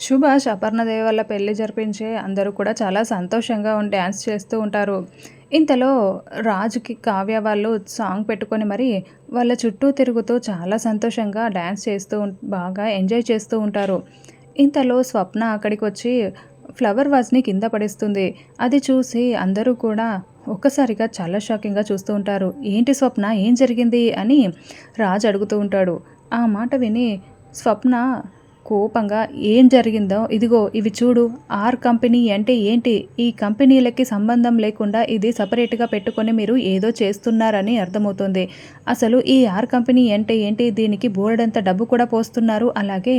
సుభాష్ అపర్ణదేవి వల్ల పెళ్ళి జరిపించి అందరూ కూడా చాలా సంతోషంగా డ్యాన్స్ చేస్తూ ఉంటారు. ఇంతలో రాజుకి కావ్య వాళ్ళు సాంగ్ పెట్టుకొని మరి వాళ్ళ చుట్టూ తిరుగుతూ చాలా సంతోషంగా డ్యాన్స్ చేస్తూ బాగా ఎంజాయ్ చేస్తూ ఉంటారు. ఇంతలో స్వప్న అక్కడికి వచ్చి ఫ్లవర్ వాజ్ని కింద పడేస్తుంది. అది చూసి అందరూ కూడా ఒక్కసారిగా చాలా షాకింగ్గా చూస్తూ ఉంటారు. ఏంటి స్వప్న? ఏం జరిగింది? అని రాజు అడుగుతూ ఉంటాడు. ఆ మాట విని స్వప్న కోపంగా ఏం జరిగిందో ఇదిగో ఇవి చూడు ఆర్ కంపెనీ అంటే ఏంటి? ఈ కంపెనీలకి సంబంధం లేకుండా ఇది సపరేట్గా పెట్టుకొని మీరు ఏదో చేస్తున్నారని అర్థమవుతుంది. అసలు ఈ ఆర్ కంపెనీ అంటే ఏంటి? దీనికి బోలెడంత డబ్బు కూడా పోస్తున్నారు అలాగే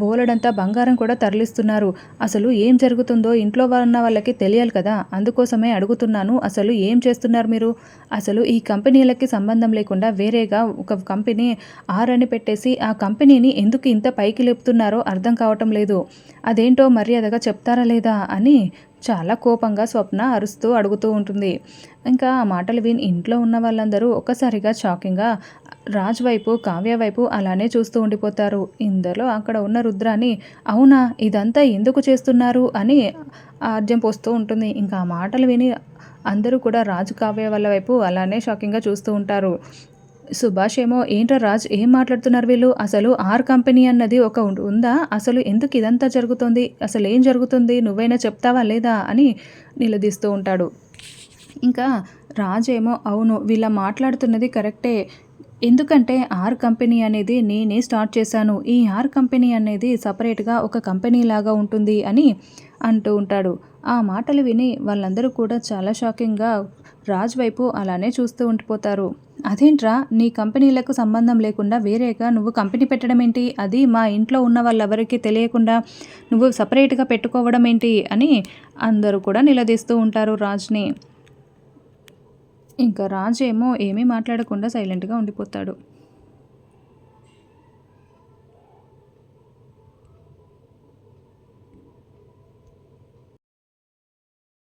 బోలెడంత బంగారం కూడా తరలిస్తున్నారు. అసలు ఏం జరుగుతుందో ఇంట్లో ఉన్న వాళ్ళకి తెలియాలి కదా అందుకోసమే అడుగుతున్నాను అసలు ఏం చేస్తున్నారు మీరు? అసలు ఈ కంపెనీలకి సంబంధం లేకుండా వేరేగా ఒక కంపెనీ ఆర్ అని పెట్టేసి ఆ కంపెనీని ఎందుకు ఇంత పైకి లేపుతున్నారు? అర్థం కావటం లేదు. అదేంటో మర్యాదగా చెప్తారా లేదా అని చాలా కోపంగా స్వప్న అరుస్తూ అడుగుతూ ఉంటుంది. ఇంకా ఆ మాటలు విని ఇంట్లో ఉన్న వాళ్ళందరూ ఒక్కసారిగా షాకింగ్గా రాజ్ వైపు కావ్య వైపు అలానే చూస్తూ ఉండిపోతారు. ఇందులో అక్కడ ఉన్న రుద్రాని అవునా ఇదంతా ఎందుకు చేస్తున్నారు? అని ఆర్జం పోస్తూ ఉంటుంది. ఇంకా ఆ మాటలు విని అందరూ కూడా రాజు కావ్య వాళ్ళ వైపు అలానే షాకింగ్గా చూస్తూ ఉంటారు. సుభాష్ ఏమో ఏంట్రా రాజ్ ఏం మాట్లాడుతున్నారు వీళ్ళు? అసలు ఆర్ కంపెనీ అన్నది ఒక ఉందా? అసలు ఎందుకు ఇదంతా జరుగుతుంది? అసలు ఏం జరుగుతుంది? నువ్వైనా చెప్తావా లేదా? అని నిలదీస్తూ ఉంటాడు. ఇంకా రాజేమో ఏమో అవును వీళ్ళ మాట్లాడుతున్నది కరెక్టే. ఎందుకంటే ఆర్ కంపెనీ అనేది నేనే స్టార్ట్ చేశాను. ఈ ఆర్ కంపెనీ అనేది సపరేట్గా ఒక కంపెనీ లాగా ఉంటుంది అని అంటూ ఉంటాడు. ఆ మాటలు విని వాళ్ళందరూ కూడా చాలా షాకింగ్గా రాజ్ వైపు అలానే చూస్తూ ఉండిపోతారు. అదేంట్రా? నీ కంపెనీలకు సంబంధం లేకుండా వేరేగా నువ్వు కంపెనీ పెట్టడం ఏంటి అది మా ఇంట్లో ఉన్న వాళ్ళెవరికి తెలియకుండా నువ్వు సపరేట్గా పెట్టుకోవడం ఏంటి అని అందరూ కూడా నిలదీస్తూ ఉంటారు రాజ్ని. ఇంకా రాజు ఏమో ఏమీ మాట్లాడకుండా సైలెంట్గా ఉండిపోతాడు.